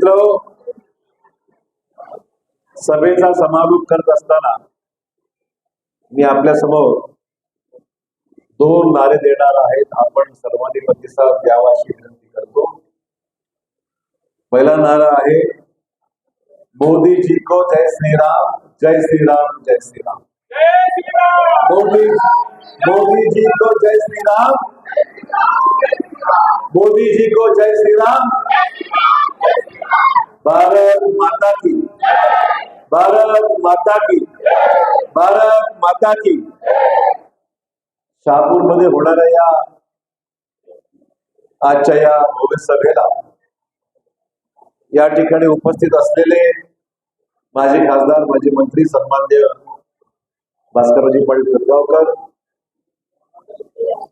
मित्र सभेचा समारोप करत असताना मी आपल्यासमोर दोन नारे देणार आहेत. आपण सर्वांनी प्रतिसाद द्यावा अशी विनंती करतो. पहिला नारा आहे मोदी जी को जय श्री राम जय श्री राम जय श्री राम मोदी मोदी जी को जय श्री राम मोदी जी को जय श्री राम भारत माता की। भारत माता की। भारत माता की। शहापूरमध्ये होणाऱ्या या आजच्या या भव्य सभेला या ठिकाणी उपस्थित असलेले माजी खासदार माजी मंत्री सन्मान्य भास्करजी पाटील सदगावकर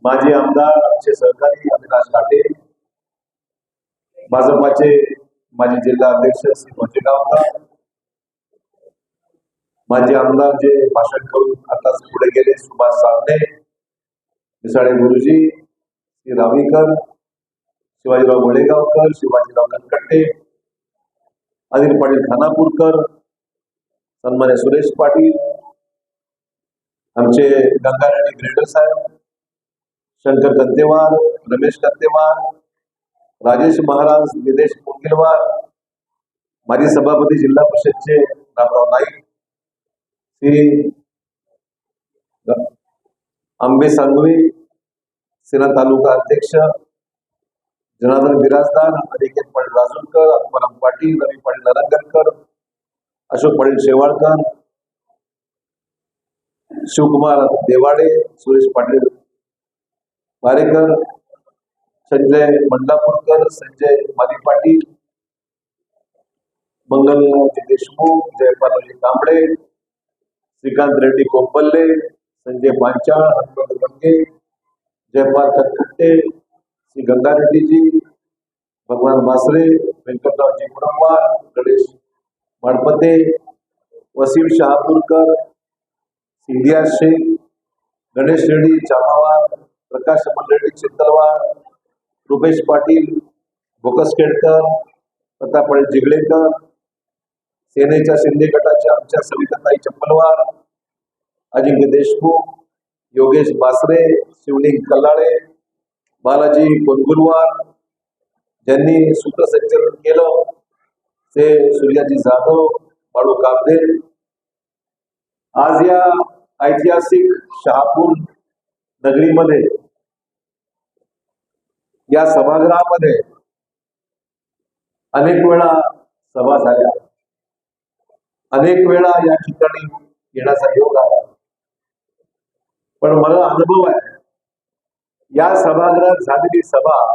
माजी आमदार आमचे सहकारी अविनाश घाटे भाजपाचे माझे जिल्हा अध्यक्ष श्री मोजेगावकर माझे आमदार जे भाषण करून आताच पुढे गेले सुभाष साबणे मिसाळे गुरुजी श्री रावीकर शिवाजीराव गोळेगावकर शिवाजीराव कनकट्टे अनिल पाटील खानापूरकर सन्मान्य सुरेश पाटील आमचे गंगाराणी ग्रेडर साहेब शंकर कंतेवार रमेश कंतेवार राजेश महाराज निलेश मुनगिलवार माजी सभापती जिल्हा परिषदचे रामराव नाईक श्री आंबे सांगवी सेना तालुका अध्यक्ष जनार्दन बिराजदार अनिकेत पाटील राजूरकर आत्माराम पाटील रवी पाटील नारायणकर अशोक पाटील शेवाळकर शिवकुमार देवाडे सुरेश पाटील वारेकर संजय मंडलापूरकर संजय माली पाटील मंगल देशमुख जयपालाजी कांबळे श्रीकांत रेड्डी कोंपल्ले संजय पांचाळ हनुमंत गंगे जयपाल कटकट्टे श्री गंगा रेड्डीजी भगवान बासरे व्यंकटरावजी कुडंबार गणेश माडपते वसीम शहापूरकर सिंधिया शेख गणेश रेड्डी चामावार प्रकाश रेड्डी चित्तलवार रुपेश पाटील भोकसखेडकर प्रताप जिगळेकर सेनेच्या शिंदे गटाच्या आमच्या सविताताई चप्पलवार अजिंक्य देशमुख योगेश बासरे शिवलिंग कल्लाळे बालाजी कोनगुरवार ज्यांनी सूत्रसंचलन केलं ते सूर्याजी जाधव बाळू काबदे आज या ऐतिहासिक शहापूर नगरीमध्ये या सभागृहामध्ये अनेक वेळा सभा झाल्या. अनेक वेळा या ठिकाणी येण्याचा योग आला. पण मला अनुभव आहे या सभागृहात झालेली सभा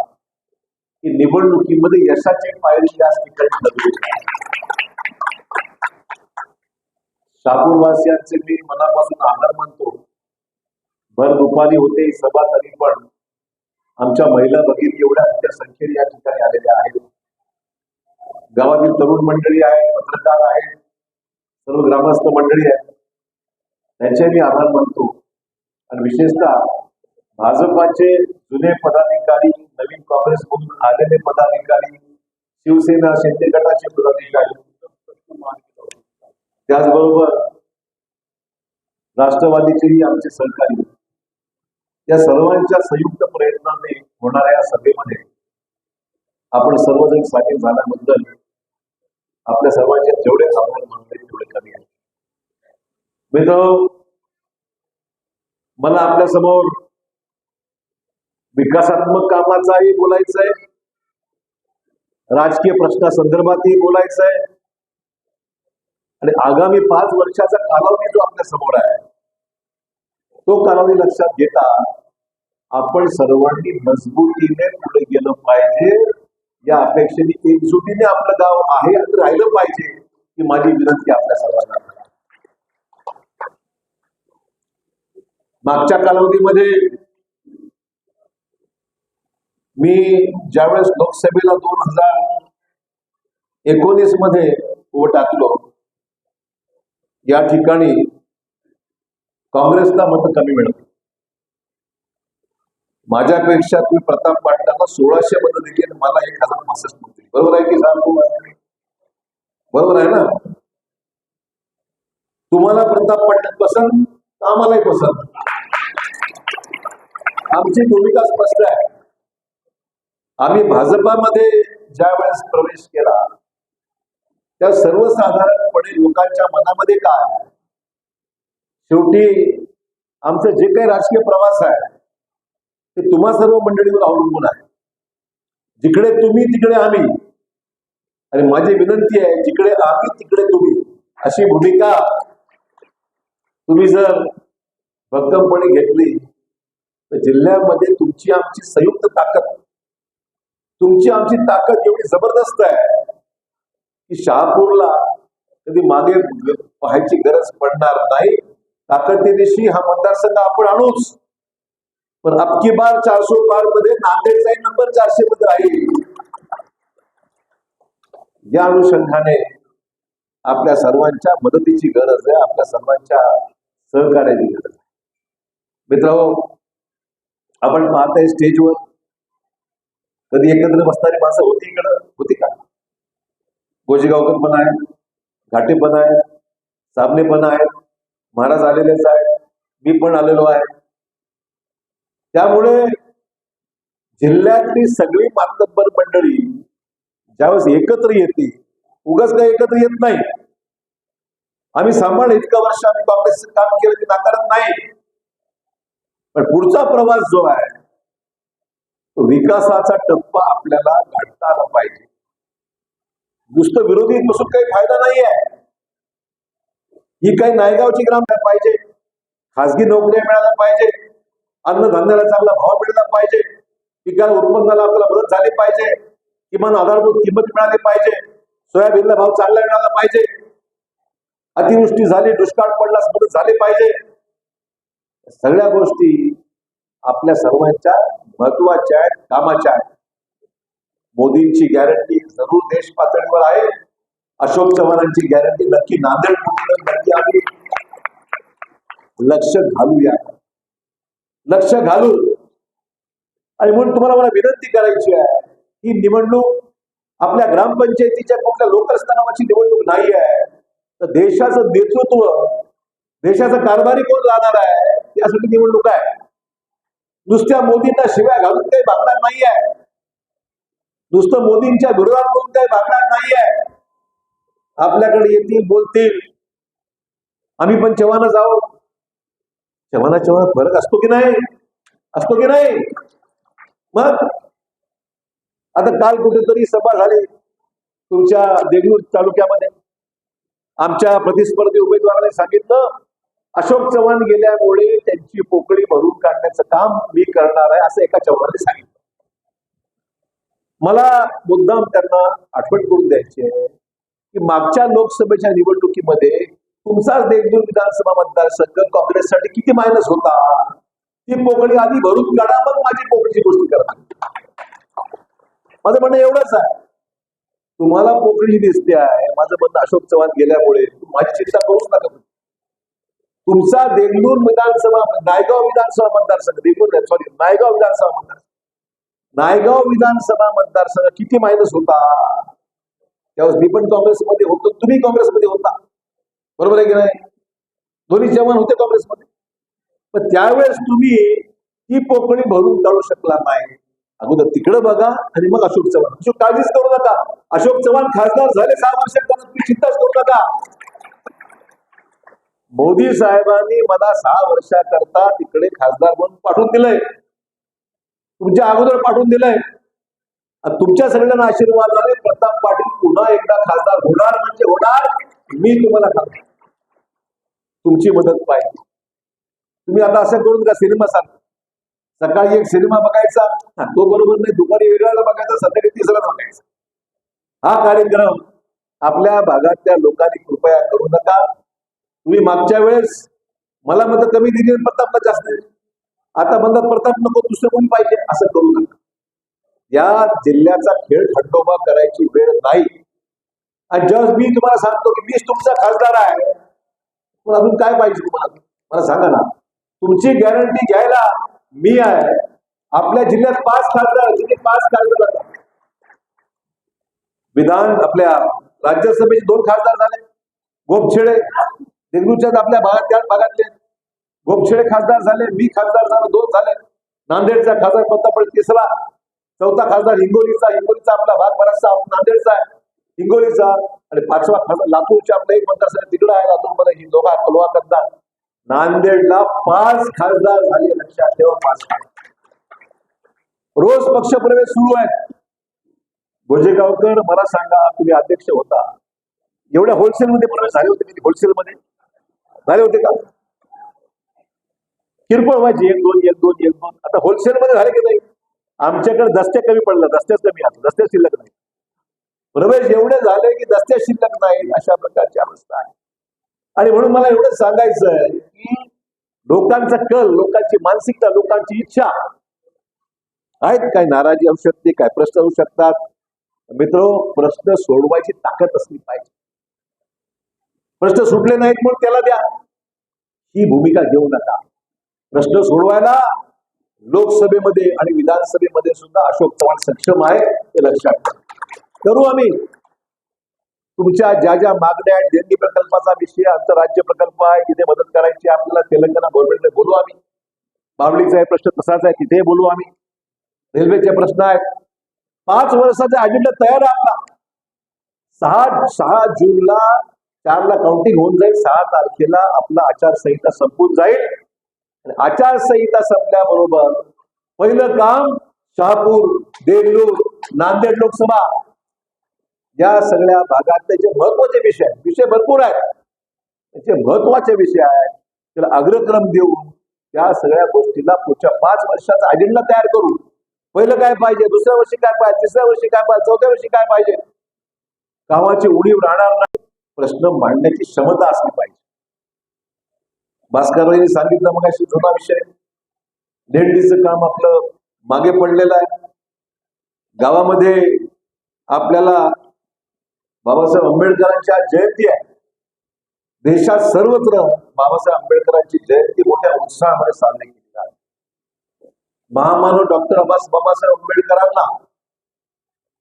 ही निवडणुकीमध्ये यशाची पायरी या ठिकाणी ठरली. शापूरवासियांचे मी मनापासून आभार मानतो. भर दुपारी होते सभा तरी पण आमच्या महिला भगिनी एवढ्या आमच्या संख्येने या ठिकाणी आलेल्या आहेत. गावातील तरुण मंडळी आहे पत्रकार आहेत सर्व ग्रामस्थ मंडळी आहेत. त्यांचे मी आभार मानतो. आणि विशेषतः भाजपाचे जुने पदाधिकारी नवीन काँग्रेसमधून आलेले पदाधिकारी शिवसेना शिंदे गटाचे पदाधिकारी. त्याचबरोबर राष्ट्रवादीचेही आमचे सहकारी या सर्वांच्या संयुक्त प्रयत्नाने होणाऱ्या या सभेमध्ये आपण सर्वजण सामील झाल्याबद्दल आपल्या सर्वांचे जेवढे आभार मानले तेवढे कमी आहे. मित्र मला आपल्यासमोर विकासात्मक कामाचाही बोलायचं आहे राजकीय प्रश्नासंदर्भातही बोलायचं आहे आणि आगामी पाच वर्षाचा कालावधी जो आपल्यासमोर आहे तो कालावधी लक्षात घेता आपण सर्वांनी मजबूतीने पुढे गेलं पाहिजे. या अपेक्षेने एकजुटीने आपलं गाव आहे आणि राहिलं पाहिजे ही माझी विनंती आपल्या सर्वांना. मागच्या कालावधीमध्ये मी ज्यावेळेस लोकसभेला दोन हजार एकोणीसमध्ये उभं टाकलो या ठिकाणी काँग्रेसला मत कमी मिळत माझ्यापेक्षा तुम्ही प्रताप पाटलांना सोळाशे मत दिली आणि मला एक हजार पासष्ट मत दिली. बरोबर आहे की बरोबर आहे ना? तुम्हाला प्रताप पाटील पसंत? तर आम्हालाही पसंत. आमची भूमिका स्पष्ट आहे. आम्ही भाजपामध्ये ज्या वेळेस प्रवेश केला त्या सर्वसाधारणपणे लोकांच्या मनामध्ये काय शेवटी आमचं जे काही राजकीय प्रवास आहे ते तुम्हा सर्व मंडळीवर अवलंबून आहे. जिकडे तुम्ही तिकडे आम्ही. आणि माझी विनंती आहे जिकडे आम्ही तिकडे तुम्ही. अशी भूमिका तुम्ही जर भक्कमपणे घेतली तर जिल्ह्यामध्ये तुमची आमची संयुक्त ताकद तुमची आमची ताकद एवढी जबरदस्त आहे की शहापूरला कधी मागे पाहायची गरज पडणार नाही. ताकदीनिशी हा मतदारसंघ आपण आणूच. पण अबकी बार चारशे बारमध्ये नांदेडचाही नंबर चारशे मध्ये राहील. या अनुषंगाने आपल्या सर्वांच्या मदतीची गरज आहे आपल्या सर्वांच्या सहकार्याची गरज आहे. मित्र आपण पाहताय स्टेजवर कधी एकत्र बसणारी माणसं होती इकडं? होती का? गोजीगावकर पण आहेत घाटे पण आहेत साबणे पण आहेत महाराज आलेलेच आहेत मी पण आलेलो आहे. त्यामुळे जिल्ह्यातली सगळी मातब्बर मंडळी ज्यावेळेस एकत्र येते उगाच काही एकत्र येत नाही. आम्ही सांभाळ इतक्या वर्ष आम्ही काँग्रेसचं काम केलं ते नाकारत नाही. पण पुढचा प्रवास जो आहे तो विकासाचा टप्पा आपल्याला गाठता आला पाहिजे. नुसतं विरोधी बसून काही फायदा नाही आहे ही काही नायगावची ग्राम पाहिजे. खासगी नोकऱ्या मिळाल्या पाहिजे. अन्नधान्याला चांगला भाव मिळाला पाहिजे. पिकाला उत्पन्नाला आपल्याला मदत झाली पाहिजे. किमान आधारभूत किंमत मिळाली पाहिजे. सोयाबीनला भाव चांगला मिळाला पाहिजे. अतिवृष्टी झाली दुष्काळ पडल्यास मदत झाली पाहिजे. सगळ्या गोष्टी आपल्या सर्वांच्या महत्त्वाच्या आहेत कामाच्या आहेत. मोदींची गॅरंटी जरूर देश पातळीवर आहे. अशोक चव्हाणांची गॅरंटी नक्की नांदेड कुठं आम्ही लक्ष घालूया. लक्ष घालू आणि म्हणून तुम्हाला मला विनंती करायची आहे ही निवडणूक आपल्या ग्रामपंचायतीच्या कुठल्या लोकस्थानावरची निवडणूक नाही आहे. तर देशाचं नेतृत्व देशाचा कारभारी कोण राहणार आहे यासाठी निवडणूक आहे. नुसत्या मोदींना शिव्या घालून काही भागणार नाही आहे. नुसतं मोदींच्या विरोधात बोलून काही भागणार नाही आहे. आपल्याकडे येतील बोलतील. आम्ही पण चव्हाणच जाऊ चव्हाणा चव्हाण फरक असतो की नाही? असतो की नाही? मग? आता काल कुठेतरी सभा झाली तुमच्या देगलूर तालुक्यामध्ये. आमच्या प्रतिस्पर्धी उमेदवाराने सांगितलं अशोक चव्हाण गेल्यामुळे त्यांची पोकळी भरून काढण्याचं काम मी करणार आहे असं एका चव्हाणाने सांगितलं. मला मुद्दाम त्यांना आठवण करून द्यायची आहे की मागच्या लोकसभेच्या निवडणुकीमध्ये तुमचा देगदूर विधानसभा मतदारसंघ काँग्रेससाठी किती मायनस होता? ती पोकळी आधी भरून काढा मग माझी पोकळीची गोष्टी करा. माझं म्हणणं एवढंच आहे. तुम्हाला पोकळी दिसते आहे. माझं म्हणणं अशोक चव्हाण गेल्यामुळे माझी चिंता करूच नका तुमचा देगलूर विधानसभा नायगाव विधानसभा मतदारसंघ देगलूर सॉरी नायगाव विधानसभा मतदारसंघ. नायगाव विधानसभा मतदारसंघ किती मायनस होता? त्यावेळेस मी पण काँग्रेसमध्ये होतो तुम्ही काँग्रेसमध्ये होता. बरोबर आहे की नाही? दोन्ही जवान होते काँग्रेसमध्ये. पण त्यावेळेस तुम्ही ती पोकळी भरून काढू शकला नाही. अगोदर तिकडं बघा आणि मग अशोक चव्हाण. अशोक काळजीच करू नका. अशोक चव्हाण खासदार झाले सहा वर्षात तुम्ही चिंताच करू नका. मोदी साहेबांनी मला सहा वर्षाकरता तिकडे खासदार म्हणून पाठवून दिलंय. तुमच्या अगोदर पाठवून दिलंय. तुमच्या सगळ्यांना आशीर्वादाने प्रताप पाटील पुन्हा एकदा खासदार होणार म्हणजे होणार. मी तुम्हाला सांगतो. तुमची मदत पाहिजे. तुम्ही आता असं करून का सिनेमा सांग? सकाळी एक सिनेमा बघायचा तो बरोबर नाही दुपारी वेगळा बघायचा संध्याकाळी तिसरा बघायचा. हा कार्यक्रम आपल्या भागातल्या लोकांनी कृपया करू नका. तुम्ही मागच्या वेळेस मला मत कमी दिली प्रताप प्रतापला जास्त आता म्हणतात प्रताप नको दुसरं कोणी पाहिजे असं करू नका. या जिल्ह्याचा खेळ खंडोबा करायची वेळ नाही. आणि जस्ट मी तुम्हाला सांगतो की मीच तुमचा खासदार आहे. पण अजून काय पाहिजे तुम्हाला? मला सांगा ना. तुमची गॅरंटी घ्यायला मी आहे. आपल्या जिल्ह्यात पाच खासदार जिथे पाच खासदार विधान आपल्या राज्यसभेचे दोन खासदार झाले. गोपछेडे देगलूरच्या आपल्या भागात त्याच भागातले गोपछेडे खासदार झाले मी खासदार झालो दोन झाले. नांदेडचा खासदार पंतप्रधान तिसरा. चौथा खासदार हिंगोलीचा. हिंगोलीचा आपला भाग बराचसा नांदेडचा आहे. हिंगोलीचा आणि पाचवा खासदार लातूरच्या आपला एक मतदारसंघ तिकडं आहे लातूरमध्ये ही दोघा कलवा करता नांदेडला पाच खासदार झाले लक्षात ठेवा पाच रोज पक्षप्रवेश सुरू आहे. भोजेगावकर मला सांगा तुम्ही अध्यक्ष होता. एवढ्या होलसेल मध्ये प्रवेश झाले होते होलसेल मध्ये झाले होते का? किरकोळ व्हायची एक दोन एक दोन एक दोन. आता होलसेल मध्ये झाले की नाही? आमच्याकडे दस्त्या कमी पडला दस्त्याच कमी आता दस्त्या शिल्लक नाही. प्रवेश एवढे झाले की दस्त्या शिल्लक नाही अशा प्रकारची अवस्था आहे. आणि म्हणून मला एवढं सांगायचं आहे की लोकांचा कल लोकांची मानसिकता लोकांची इच्छा आहेत काय? नाराजी असू शकते काय प्रश्न असू शकतात. मित्र प्रश्न सोडवायची ताकद असली पाहिजे. प्रश्न सुटले नाहीत म्हणून त्याला द्या. ही भूमिका घेऊ नका. प्रश्न सोडवायला लोकसभेमध्ये आणि विधानसभेमध्ये सुद्धा अशोक चव्हाण सक्षम आहे हे लक्षात ठेवा. करू आम्ही. तुमच्या ज्या ज्या मागण्या आहेत देणगी प्रकल्पाचा विषय आमचा राज्य प्रकल्प आहे तिथे मदत करायची आपल्याला तेलंगणा गव्हर्नमेंटने बोलू आम्ही. बावळीचा आहे प्रश्न तसाच आहे तिथे बोलू आम्ही. रेल्वेचे प्रश्न आहेत. पाच वर्षाचा अजेंडा तयार आहे आपला. सहा सहा जूनला चारला काउंटिंग होऊन जाईल सहा तारखेला आपला आचारसंहिता संपून जाईल. आणि आचारसंहिता संपल्याबरोबर पहिलं काम शहापूर देगलूर नांदेड लोकसभा या सगळ्या भागातले जे महत्त्वाचे विषय आहेत विषय भरपूर आहेत. त्याचे महत्त्वाचे विषय आहेत. त्याला अग्रक्रम देऊन त्या सगळ्या गोष्टीला पुढच्या पाच वर्षाचा अजेंडा तयार करू पहिलं काय पाहिजे दुसऱ्या वर्षी काय पाहिजे तिसऱ्या वर्षी काय पाहिजे चौथ्या वर्षी काय पाहिजे कामाची उडीव राहणार नाही प्रश्न मांडण्याची क्षमता असली पाहिजे. भास्कररावांनी सांगितलं मग अशी जुना विषय. देंडीचं काम आपलं मागे पडलेलं आहे. गावामध्ये आपल्याला बाबासाहेब आंबेडकरांची आज जयंती आहे. देशात सर्वत्र बाबासाहेब आंबेडकरांची जयंती मोठ्या उत्साहामध्ये साजरी केली जाते महामानव डॉक्टर अब्बास बाबासाहेब आंबेडकरांना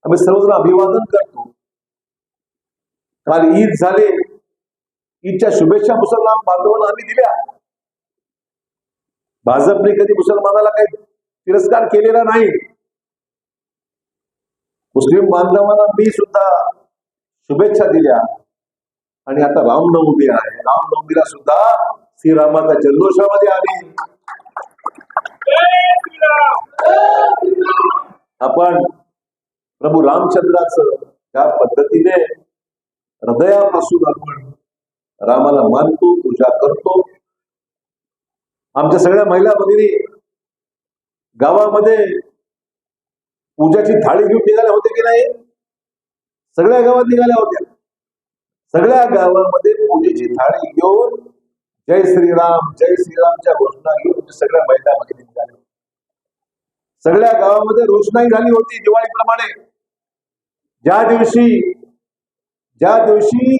आम्ही सर्वजण अभिवादन करतो. काल ईद झाले. ईदच्या शुभेच्छा मुसलमान बांधवांना आम्ही दिल्या. भाजपने कधी मुसलमानाला काही तिरस्कार केलेला नाही. मुस्लिम बांधवांना मी सुद्धा शुभेच्छा दिल्या. आणि आता रामनवमी आहे. रामनवमीला सुद्धा श्रीरामाच्या जल्लोषामध्ये आली. आपण प्रभू रामचंद्राचं त्या पद्धतीने हृदयापासून आपण रामाला मानतो पूजा करतो आमच्या सगळ्या महिला भगिनी गावामध्ये पूजाची थाळी घेऊन निघाल्या होते की नाही? सगळ्या गावात निघाल्या होत्या. सगळ्या गावामध्ये पूजेची थाळी घेऊन जय श्रीराम जय श्रीरामच्या घोषणा घेऊन सगळ्या मैदामध्ये निघाल्या सगळ्या गावामध्ये रोषणाई झाली होती दिवाळीप्रमाणे. ज्या दिवशी ज्या दिवशी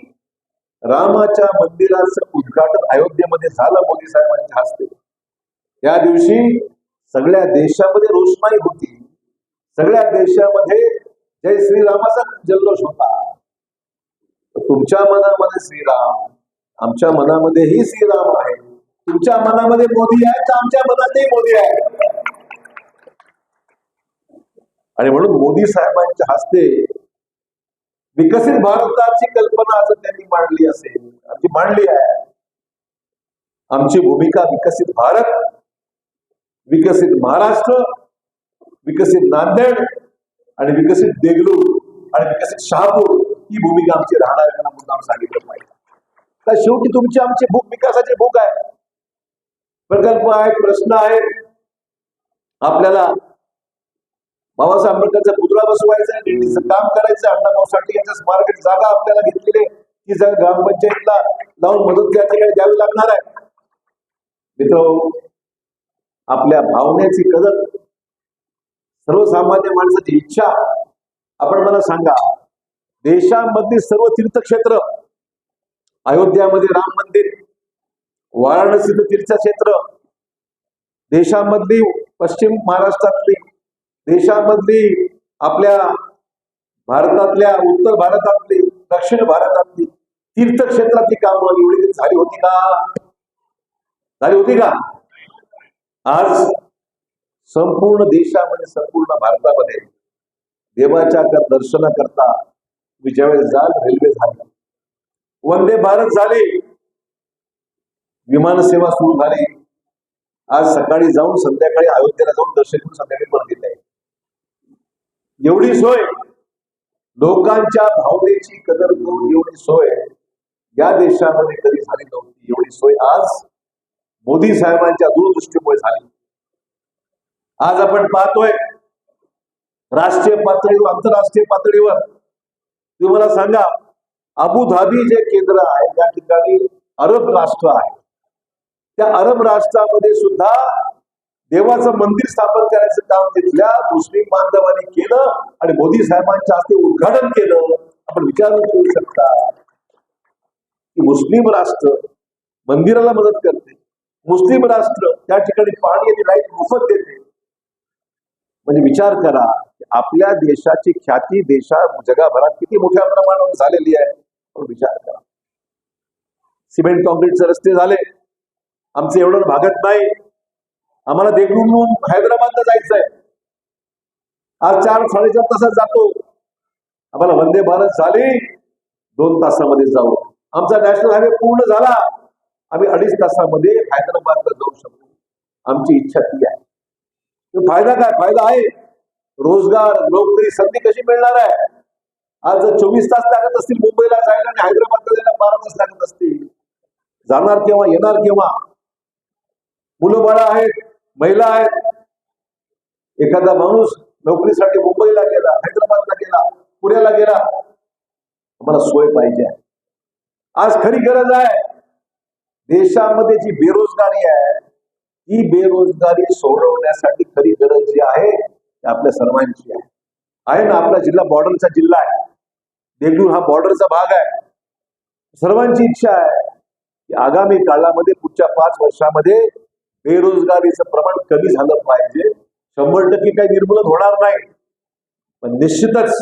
रामाच्या मंदिराचं उद्घाटन अयोध्येमध्ये झालं मोदी साहेबांच्या हस्ते त्या दिवशी सगळ्या देशामध्ये रोषणाई होती. सगळ्या देशामध्ये जय श्रीरामाचा जल्लोष होता. तुमच्या मनामध्ये श्रीराम आमच्या मनामध्येही श्रीराम आहे. तुमच्या मनामध्ये मोदी आहे तर आमच्या मनातही मोदी आहे. आणि म्हणून मोदी साहेबांच्या हस्ते विकसित भारताची कल्पना आज त्यांनी मांडली असेल आमची मांडली आहे. आमची भूमिका विकसित भारत विकसित महाराष्ट्र विकसित नांदेड आणि विकसित देगलूर आणि विकसित शहापूर ही भूमिका आमची राहणार आहे मला मुद्दाम सांगितलं पाहिजे. तर शेवटी तुमची आमची भूक विकासाची भूक आहे. प्रकल्प आहेत प्रश्न आहे आपल्याला बाबासाहेब आंबेडकरचा पुतळा बसवायचा आहे काम करायचं अण्णाभाऊ साठे यांच्या स्मारक जागा आपल्याला घेतलेली ती जागा ग्रामपंचायतला लावून मदत त्या ठिकाणी द्यावी लागणार आहे. मित्र आपल्या भावनेची कदर सर्वसामान्य माणसाची इच्छा. आपण मला सांगा देशामधली सर्व तीर्थक्षेत्र अयोध्यामध्ये राम मंदिर वाराणसीचं तीर्थक्षेत्र देशामधली पश्चिम महाराष्ट्रातली देशामधली आपल्या भारतातल्या उत्तर भारतातली दक्षिण भारतातली तीर्थक्षेत्रातली कामं एवढी झाली होती का? झाली होती का? आज संपूर्ण देशामध्ये संपूर्ण भारतामध्ये देवाच्या क- दर्शनाकरता तुम्ही ज्यावेळेस जाल रेल्वे झाली. वंदे भारत झाले. विमान सेवा सुरू झाली. आज सकाळी जाऊन संध्याकाळी अयोध्येला जाऊन दर्शन घेऊन संध्याकाळी परत येत आहे. एवढी सोय. लोकांच्या भावनेची कदर करून एवढी सोय या देशामध्ये कधी झाली नव्हती. एवढी सोय आज मोदी साहेबांच्या दूरदृष्टीमुळे झाली. आज आपण पाहतोय राष्ट्रीय पातळीवर आंतरराष्ट्रीय पातळीवर. तुम्ही मला सांगा अबुधाबी जे केंद्र आहे त्या ठिकाणी अरब राष्ट्र आहे. त्या अरब राष्ट्रामध्ये सुद्धा देवाचं मंदिर स्थापन करायचं काम तिथल्या मुस्लिम बांधवांनी केलं आणि मोदी साहेबांच्या हस्ते उद्घाटन केलं. आपण विचार करू शकता की मुस्लिम राष्ट्र मंदिराला मदत करते. मुस्लिम राष्ट्र त्या ठिकाणी पाणी आणि लाइट मोफत देते. म्हणजे विचार करा की आपल्या देशाची ख्याती देशा जगाभरात किती मोठ्या प्रमाणावर झालेली आहे? विचार करा. सिमेंट कॉन्क्रीटचे रस्ते झाले. आमचे एवढं भागत नाही. आम्हाला देगलूरहून हैदराबादला जायचं आहे आज चार साडेचार तासात जातो. आम्हाला वंदे भारत झाली. दोन तासामध्ये जाऊ. आमचा नॅशनल हायवे पूर्ण झाला. आम्ही अडीच तासामध्ये हैदराबादला जाऊ शकतो आमची इच्छा ती आहे. फायदा काय? फायदा आहे. रोजगार नोकरी संधी कशी मिळणार आहे? आज जर चोवीस तास लागत असतील मुंबईला जायला आणि हैदराबादला जायला बारा तास लागत असतील. जाणार केव्हा? येणार केव्हा? मुलं बाळा आहेत महिला आहेत. एखादा माणूस नोकरीसाठी मुंबईला गेला हैदराबादला गेला पुण्याला गेला आम्हाला सोय पाहिजे. आज खरी गरज आहे. देशामध्ये जी बेरोजगारी आहे ही बेरोजगारी सोडवण्यासाठी खरी गरज जी आहे ती आपल्या सर्वांची आहे. आहे ना आपला जिल्हा बॉर्डरचा जिल्हा आहे. देगलूर हा बॉर्डरचा भाग आहे. सर्वांची इच्छा आहे की आगामी काळामध्ये पुढच्या पाच वर्षामध्ये बेरोजगारीचं प्रमाण कमी झालं पाहिजे. शंभर टक्के काही निर्मूलन होणार नाही. पण निश्चितच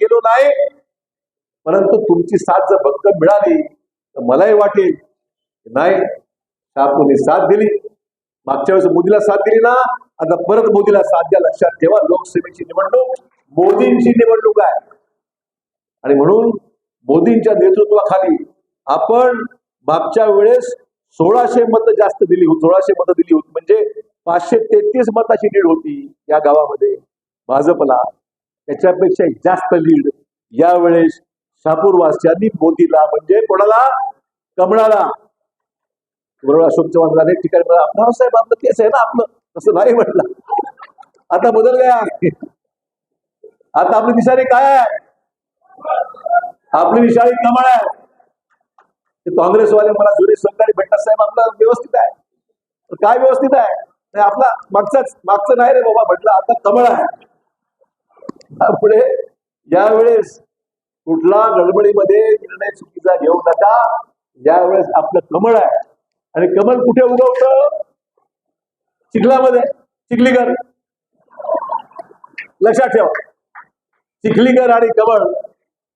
गेलो नाही. परंतु तुमची साथ जर भक्कम मिळाली तर मलाही वाटेल नाही शापूने साथ दिली. मागच्या वेळेस मोदीला साथ दिली ना आता परत मोदीला साथ द्या लक्षात ठेवा लोकसभेची निवडणूक मोदींची निवडणूक आहे. आणि म्हणून मोदींच्या नेतृत्वाखाली आपण मागच्या वेळेस सोळाशे मतं जास्त दिली होती सोळाशे मतं दिली होती. म्हणजे पाचशे तेहतीस मताची लीड होती या गावामध्ये भाजपला. त्याच्यापेक्षा जास्त लीड यावेळेस शापूरवासियांनी मोदीला म्हणजे कोणाला? कमळाला. बरोबर अशोक चव्हाण अनेक ठिकाणी मला आपला साहेब आपलं तेच आहे ना आपलं. तसं नाही म्हटलं. आता बदलल्या आता आपली दिशारी काय आहे? आपली दिशारी कमळ आहे. ते काँग्रेसवाले मला जुने सहकारी भेटतात साहेब आपलं व्यवस्थित आहे. तर काय व्यवस्थित आहे? नाही आपला मागचाच मागचं नाही रे बाबा म्हटलं आता कमळ आहे. पुढे यावेळेस कुठला गडबडीमध्ये निर्णय चुकीचा घेऊ नका. यावेळेस आपलं कमळ आहे. आणि कमळ कुठे उगवत चिखलामध्ये. चिखलीकर. लक्षात ठेवा. चिखलीकर आणि कमळ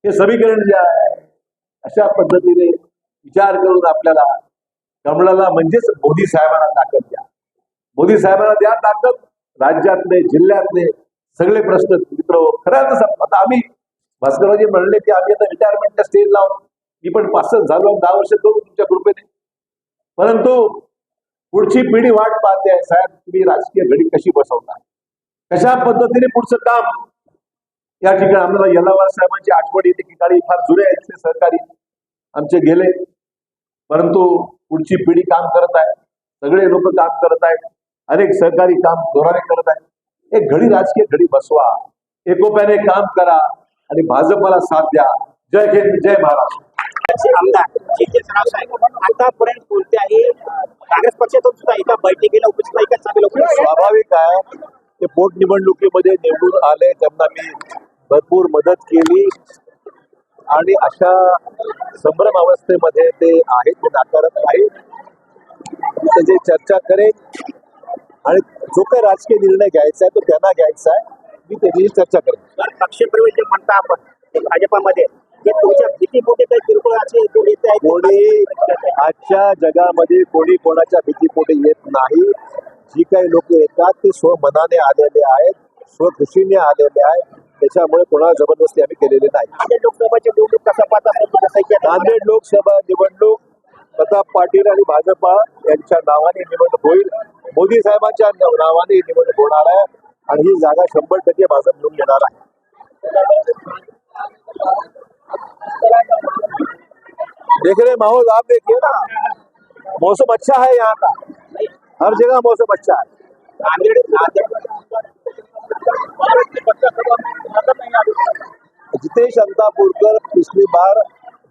हे समीकरण जे आहे अशा पद्धतीने विचार करून आपल्याला कमळाला म्हणजेच मोदी साहेबांना ताकद द्या. मोदी साहेबांना द्या ताकद. राज्यातले जिल्ह्यातले सगळे प्रश्न मित्र खरंच आता आम्ही भास्कररावजी म्हणले की आम्ही आता रिटायरमेंटच्या स्टेज लावून मी पण पासच झालो दहा वर्ष करू तुमच्या कृपेने. परंतु पुढची पिढी वाट पाहते आहे. साहेब तुम्ही राजकीय घडी कशी बसवता? कशा पद्धतीने पुढचं काम या ठिकाणी आम्हाला यल्लावार साहेबांची आठवण येते ठिकाणी फार जुने आहेत ते सहकारी आमचे गेले. परंतु पुढची पिढी काम करत आहे. सगळे लोक काम करत आहेत. अनेक सहकारी काम जोराने करत आहेत. एक घडी राजकीय घडी बसवा. एकोप्याने काम करा आणि भाजपला साथ द्या. जय हिंद जय महाराष्ट्र. आमदार आतापर्यंत कोणत्याही काँग्रेस पक्षातून सुद्धा एका बैठकीला उपस्थित चांगलं आहे? स्वाभाविक आहे. ते पोटनिवडणुकीमध्ये निवडून आले त्यांना मी भरपूर मदत केली. आणि अशा संभ्रम अवस्थेमध्ये ते आहेत ते नाकारत मी त्याची चर्चा करेन. आणि जो काही राजकीय निर्णय घ्यायचा आहे तो त्यांना घ्यायचा आहे. मी त्याची चर्चा करेन. पक्षप्रवेश जे म्हणता आपण भाजपामध्ये कोणी आजच्या जगामध्ये कोणी कोणाच्या भीतीपोटी येत नाही. जी काही लोक येतात ते स्वमनाने आलेले आहेत स्वखुशीने आलेले आहेत. त्याच्यामुळे कोणाला जबरदस्ती आम्ही केलेली नाही. नांदेड लोकसभाची निवडणूक कसा पाहता नांदेड लोकसभा निवडणूक प्रताप पाटील आणि भाजपा यांच्या नावाने निवडणूक होईल. मोदी साहेबांच्या नावाने निवडणूक होणार आहे. आणि ही जागा शंभर टक्के भाजप निवडून घेणार आहे. देख रहे माहौल, आप देखिए ना। मौसम अच्छा है यहाँ का। हर जगह मौसम अच्छा है। जितेश अंतापुरकर पिछली बार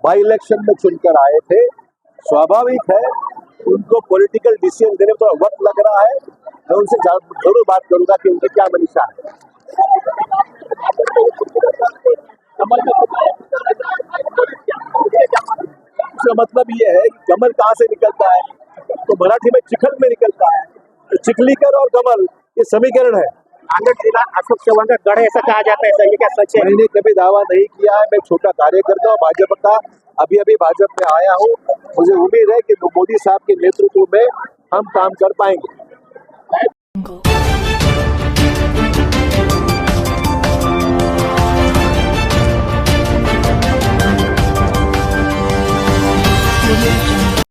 बाई इलेक्शन में चुनकर आए थे। स्वाभाविक है, उनको पॉलिटिकल डिसीज़न देने में थोड़ा वक्त लग रहा है। मैं उनसे ज़रूर बात करूँगा कि उनकी क्या मनीषा है इसका मतलब ये है कि कमल कहाँ से निकलता है? तो मराठी में चिखल में निकलता है। तो चिखलीकर और कमल ये समीकरण है। नांदेड जिला अशोक चव्हाण का गढ़ ऐसा कहा जाता है ये क्या सच है? मैंने कभी दावा नहीं किया है मैं छोटा कार्यकर्ता हूँ भाजपा का। अभी अभी भाजपा में आया हूँ। मुझे उम्मीद है कि मोदी साहब के नेतृत्व में हम काम कर पाएँगे.